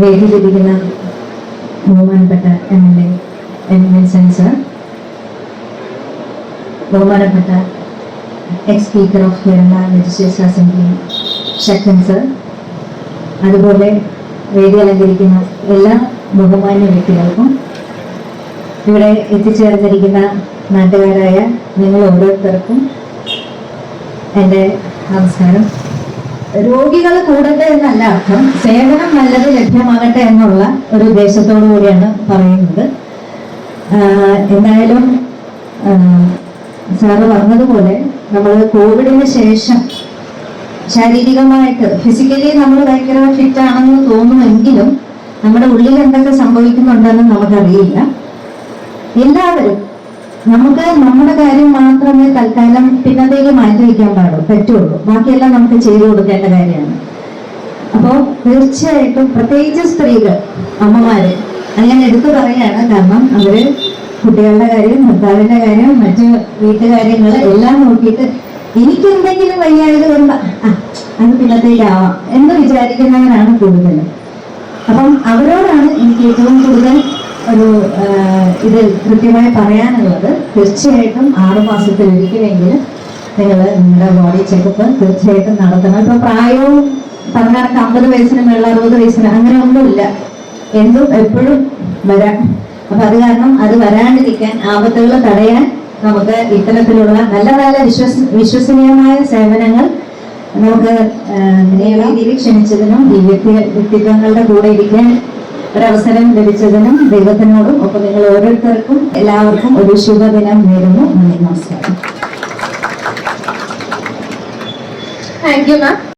വേദിയിലിരിക്കുന്ന ബഹുമാനപ്പെട്ട M L A M Vincent sir ബഹുമാനപ്പെട്ട ex speaker of Kerala legislature assembly Sakthan sir അതുപോലെ വേദി അലങ്കരിക്കുന്ന എല്ലാ ബഹുമാന്യ വ്യക്തികൾക്കും ഇവിടെ എത്തിച്ചേർന്നിരിക്കുന്ന നാട്ടുകാരായ നിങ്ങൾ ഓരോരുത്തർക്കും എന്റെ നമസ്കാരം. രോഗികൾ കൂടട്ടെ എന്നല്ല അർത്ഥം സേവനം നല്ലത് ലഭ്യമാകട്ടെ എന്നുള്ള ഒരു ഉദ്ദേശത്തോടു കൂടിയാണ് പറയുന്നത്. എന്തായാലും സാറ് പറഞ്ഞതുപോലെ നമ്മൾ കോവിഡിന് ശേഷം ശാരീരികമായിട്ട് ഫിസിക്കലി നമ്മൾ ഭയങ്കര ഫിറ്റ് ആണെന്ന് തോന്നുമെങ്കിലും നമ്മുടെ ഉള്ളിൽ എന്തൊക്കെ സംഭവിക്കുന്നുണ്ടെന്ന് നമുക്കറിയില്ല. എല്ലാവരും നമുക്ക് നമ്മുടെ കാര്യം മാത്രമേ തൽക്കാലം പിന്നത്തേക്ക് മാറ്റി വയ്ക്കാൻ പാടുള്ളൂ പറ്റുള്ളൂ. ബാക്കിയെല്ലാം നമുക്ക് ചെയ്തു കൊടുക്കേണ്ട കാര്യമാണ്. അപ്പോൾ തീർച്ചയായിട്ടും പ്രത്യേകിച്ച് സ്ത്രീകൾ അമ്മമാര് അങ്ങനെ എടുത്തു പറയാണ്. കാരണം അവർ കുട്ടികളുടെ കാര്യം ഭർത്താവിന്റെ കാര്യം മറ്റു വീട്ടുകാര്യങ്ങൾ എല്ലാം നോക്കിയിട്ട് എനിക്ക് എന്തെങ്കിലും വയ്യായത് ആ അത് പിന്നത്തേക്കാവാം എന്ന് വിചാരിക്കുന്നവരാണ് കൂടുതലും. അപ്പം അവരോടാണ് എനിക്ക് ഏറ്റവും കൂടുതൽ ഒരു ഇത് കൃത്യമായി പറയാനുള്ളത് തീർച്ചയായിട്ടും ആറ് മാസത്തിൽ ഒരിക്കലെങ്കിലും നിങ്ങൾ നിങ്ങളുടെ ബോഡി ചെക്കപ്പ് തീർച്ചയായിട്ടും നടത്തണം. ഇപ്പൊ പ്രായവും പറഞ്ഞാൽ അമ്പത് വയസ്സിന് മേളിൽ അറുപത് വയസ്സിന് അങ്ങനെ ഒന്നുമില്ല. എന്തും എപ്പോഴും വരാം. അപ്പൊ അത് കാരണം അത് വരാണ്ടിരിക്കാൻ ആപത്തുകൾ തടയാൻ നമുക്ക് ഇത്തരത്തിലുള്ള നല്ല നല്ല വിശ്വസ വിശ്വസനീയമായ സേവനങ്ങൾ നമുക്ക് ക്ഷണിച്ചതിനും ഈ വ്യക്തി വ്യക്തിത്വങ്ങളുടെ കൂടെ ഇരിക്കാൻ ഒരവസരം ലഭിച്ചതിനും ദൈവത്തിനോടും ഒപ്പം നിങ്ങൾ ഓരോരുത്തർക്കും എല്ലാവർക്കും ഒരു ശുഭദിനം നേരുന്നു. നന്ദി നമസ്കാരം. Thank you ma'am